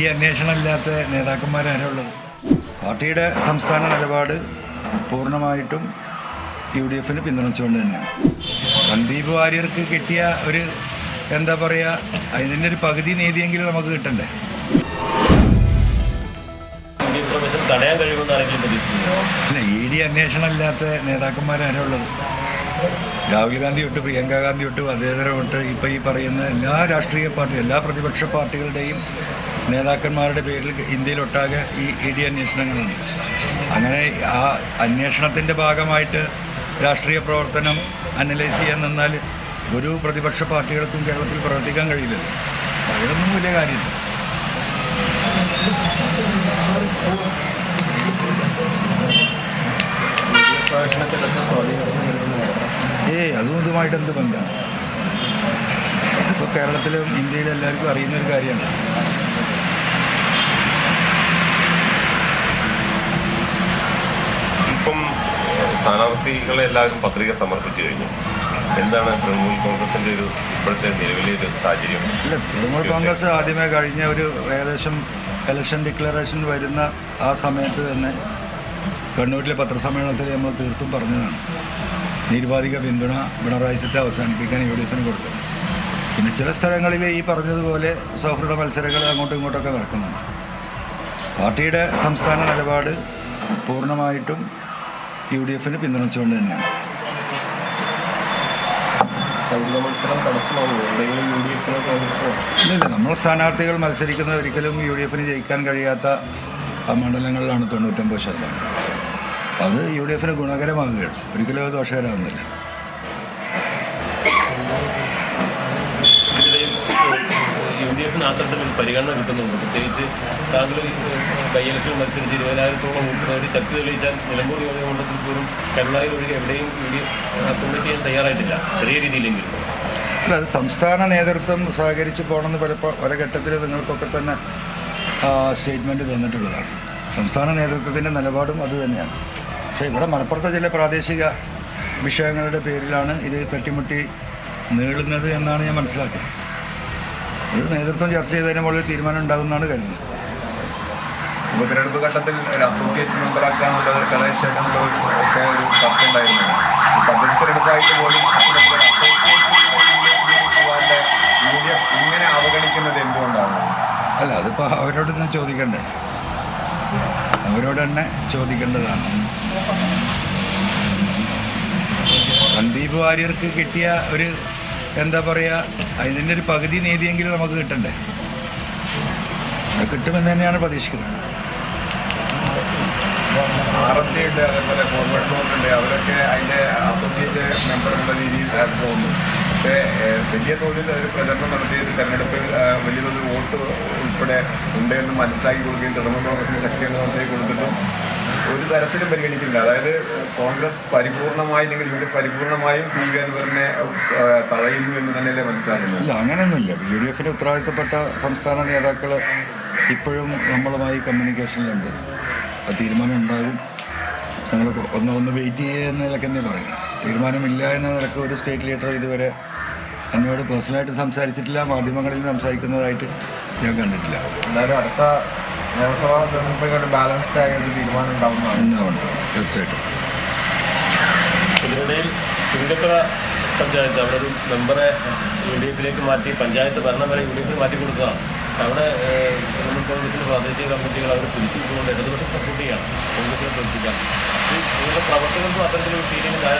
D അന്വേഷണം ഇല്ലാത്ത നേതാക്കന്മാരാരാ ഉള്ളത് പാർട്ടിയുടെ സംസ്ഥാന നിലപാട് പൂർണമായിട്ടും യു ഡി എഫിന് പിന്തുണച്ചുകൊണ്ട് തന്നെയാണ്. സന്ദീപ് വാര്യർക്ക് കിട്ടിയ ഒരു എന്താ പറയുക അതിന്റെ ഒരു പകുതി നീതിയെങ്കിലും നമുക്ക് കിട്ടണ്ടേ? ഇല്ല ഇ ഡി അന്വേഷണം ഇല്ലാത്ത നേതാക്കന്മാരാരാ ഉള്ളത് രാഹുൽ ഗാന്ധി തൊട്ട് പ്രിയങ്ക ഗാന്ധി തൊട്ട് അതേതരം തൊട്ട് ഇപ്പം ഈ പറയുന്ന എല്ലാ രാഷ്ട്രീയ പാർട്ടി എല്ലാ പ്രതിപക്ഷ പാർട്ടികളുടെയും നേതാക്കന്മാരുടെ പേരിൽ ഇന്ത്യയിലൊട്ടാകെ ഈ ഇ ഡി അന്വേഷണങ്ങളുണ്ട്. അങ്ങനെ ആ അന്വേഷണത്തിന്റെ ഭാഗമായിട്ട് രാഷ്ട്രീയ പ്രവർത്തനം അനലൈസ് ചെയ്യാൻ നിന്നാൽ ഒരു പ്രതിപക്ഷ പാർട്ടികൾക്കും കേരളത്തിൽ പ്രവർത്തിക്കാൻ കഴിയില്ലല്ലോ അതിലൊന്നും വലിയ കാര്യമില്ല. സ്വാധീനം അതും ഇതുമായിട്ട് എന്ത് ബന്ധമാണ്? അതിപ്പോൾ കേരളത്തിലും ഇന്ത്യയിലും എല്ലാവർക്കും അറിയുന്നൊരു കാര്യമാണ്. ഇപ്പം സ്ഥാനാർത്ഥികളെ എല്ലാവരും പത്രിക സമർപ്പിച്ചു കഴിഞ്ഞു. എന്താണ് തൃണമൂൽ കോൺഗ്രസിന്റെ ഒരു ഇപ്പോഴത്തെ നിലവിലെ ഒരു സാഹചര്യം? ഇല്ല തൃണമൂൽ കോൺഗ്രസ് ആദ്യമേ കഴിഞ്ഞ ഒരു ഏകദേശം ഇലക്ഷൻ ഡിക്ലറേഷൻ വരുന്ന ആ സമയത്ത് തന്നെ കണ്ണൂരിലെ പത്രസമ്മേളനത്തിൽ നമ്മൾ തീർത്തും പറഞ്ഞതാണ്. നിരുപാധിക പിന്തുണ പിണറായി സത്തെ അവസാനിപ്പിക്കാൻ യു ഡി എഫിന് കൊടുത്തു. പിന്നെ ചില സ്ഥലങ്ങളിൽ ഈ പറഞ്ഞതുപോലെ സൗഹൃദ മത്സരങ്ങൾ അങ്ങോട്ടും ഇങ്ങോട്ടൊക്കെ നടക്കുന്നുണ്ട്. പാർട്ടിയുടെ സംസ്ഥാന നിലപാട് പൂർണമായിട്ടും യു ഡി എഫിന് പിന്തുണച്ചുകൊണ്ട് തന്നെയാണ് ഇല്ല നമ്മൾ സ്ഥാനാർത്ഥികൾ മത്സരിക്കുന്നത് ഒരിക്കലും യു ഡി എഫിന് ജയിക്കാൻ കഴിയാത്ത മണ്ഡലങ്ങളിലാണ് തൊണ്ണൂറ്റൊമ്പത് ശതമാനം. അത് യു ഡി എഫിന് ഗുണകരമാകുകയാണ്. ഒരിക്കലും അത് ദോഷകരമാകുന്നില്ല. യു ഡി എഫിന് അത്തരത്തിലൊരു പരിഗണന കിട്ടുന്നുണ്ട്. പ്രത്യേകിച്ച് താങ്കൾ കയ്യലക്ഷൻ മത്സരിച്ച് ഇരുപതിനായിരത്തോളം വോട്ട് നേടി ശക്തി തെളിയിച്ചാൽ നിലമ്പൂർ നിയോജകമണ്ഡലത്തിൽ പോലും കരുണായിൽ ഒഴികെ എവിടെയും യു ഡി എഫ് അക്കോമഡേറ്റ് ചെയ്യാൻ തയ്യാറായിട്ടില്ല. ചെറിയ രീതിയിലെങ്കിലും. അല്ല അത് സംസ്ഥാന നേതൃത്വം സഹകരിച്ച് പോകണമെന്ന് പലപ്പോൾ പല ഘട്ടത്തിൽ നിങ്ങൾക്കൊക്കെ തന്നെ സ്റ്റേറ്റ്മെന്റ് തന്നിട്ടുള്ളതാണ്. സംസ്ഥാന നേതൃത്വത്തിന്റെ നിലപാടും അത് തന്നെയാണ്. പക്ഷേ ഇവിടെ മലപ്പുറത്തെ ചില പ്രാദേശിക വിഷയങ്ങളുടെ പേരിലാണ് ഇത് തട്ടിമുട്ടി നീളുന്നത് എന്നാണ് ഞാൻ മനസ്സിലാക്കുന്നത്. ഇത് നേതൃത്വം ചർച്ച ചെയ്തതിന് മുകളിൽ തീരുമാനം ഉണ്ടാകുമെന്നാണ് കരുതുന്നത്. ഉപതെരഞ്ഞെടുപ്പ് ഘട്ടത്തിൽ അസോസിയേറ്റ് മെമ്പറാക്കുക എന്നുള്ളത് കലാശേഷനുള്ള ഒരു ഒക്കെ ഒരു ചർച്ച ഉണ്ടായിരുന്നു തദ്ദേശ തെരഞ്ഞെടുപ്പായിട്ട് പോലും അത്തരത്തിൽ അസോസിയേറ്റ് പോകാന്റെ യു ഡി ഇങ്ങനെ അവഗണിക്കുന്നത് എന്തുകൊണ്ടാണ്? അല്ല അതിപ്പോൾ അവരോട് ഞാൻ ചോദിക്കണ്ടേ? അവരോട് തന്നെ ചോദിക്കേണ്ടതാണ്. സന്ദീപ് വാര്യർക്ക് കിട്ടിയ ഒരു എന്താ പറയുക അതിന്റെ ഒരു പകുതി നീതിയെങ്കിലും നമുക്ക് കിട്ടണ്ടേ? അത് കിട്ടുമെന്ന് തന്നെയാണ് പ്രതീക്ഷിക്കുന്നത്. ആർ അതേപോലെ ഉണ്ട് അവരൊക്കെ അതിന്റെ അസോസിയേറ്റ് മെമ്പർ എന്ന രീതിയിൽ പോകുന്നു. പക്ഷേ വലിയ തോതിൽ ഒരു പ്രചരണം നടത്തിയത് തെരഞ്ഞെടുപ്പിൽ വലിയ തോതിൽ വോട്ട് ഉൾപ്പെടെ ഉണ്ട് എന്ന് മനസ്സിലാക്കി കൊടുക്കുകയും തൃണമൂൽ കോൺഗ്രസിന് ശക്തി നടത്തി കൊടുത്തിട്ടും ഒരു തരത്തിലും പരിഗണിക്കില്ല അതായത് കോൺഗ്രസ് പരിപൂർണമായി അല്ലെങ്കിൽ എഫ് പരിപൂർണമായും പി വി അൻവറിനെ തഴയുന്നു എന്ന് തന്നെയല്ലേ മനസ്സിലാക്കുന്നത്? ഇല്ല അങ്ങനെയൊന്നുമില്ല. യു ഡി എഫിന് ഉത്തരവാദിത്തപ്പെട്ട സംസ്ഥാന നേതാക്കൾ ഇപ്പോഴും നമ്മളുമായി കമ്മ്യൂണിക്കേഷനിലുണ്ട് ആ തീരുമാനം ഉണ്ടാകും. ഞങ്ങൾ ഒന്ന് ഒന്ന് വെയിറ്റ് ചെയ്യുക എന്ന പറയുന്നത് തീരുമാനമില്ല എന്ന നിലയ്ക്ക് ഒരു സ്റ്റേറ്റ് ലീഡർ ഇതുവരെ എന്നോട് പേഴ്സണലായിട്ട് സംസാരിച്ചിട്ടില്ല മാധ്യമങ്ങളിൽ സംസാരിക്കുന്നതായിട്ട് ഞാൻ കണ്ടിട്ടില്ല. എന്തായാലും അടുത്ത നിയമസഭാ തെരഞ്ഞെടുപ്പൊക്കെ ബാലൻസ്ഡ് ആയ ഒരു തീരുമാനം ഉണ്ടാവുന്നതാണ്. തീർച്ചയായിട്ടും. ഇതിനിടയിൽ ചുങ്കത്തറ പഞ്ചായത്ത് അവിടെ ഒരു മെമ്പറെ യു ഡി എഫിലേക്ക് മാറ്റി പഞ്ചായത്ത് ഭരണം വരെ യു ഡി എഫിൽ മാറ്റി കൊടുത്തതാണ്. അവിടെ തൃണമൂൽ കോൺഗ്രസിന്റെ പ്രാദേശിക കമ്മിറ്റികൾ അവർ പിരിച്ചുവിട്ടുകൊണ്ട് ഇടതുപക്ഷം സപ്പോർട്ട് ചെയ്യണം. കോൺഗ്രസിനെ പ്രവർത്തിക്കാൻ ഈ നിങ്ങളുടെ പ്രവർത്തകർക്കും അത്തരത്തിലൊരു ഫീലിംഗ് താഴെ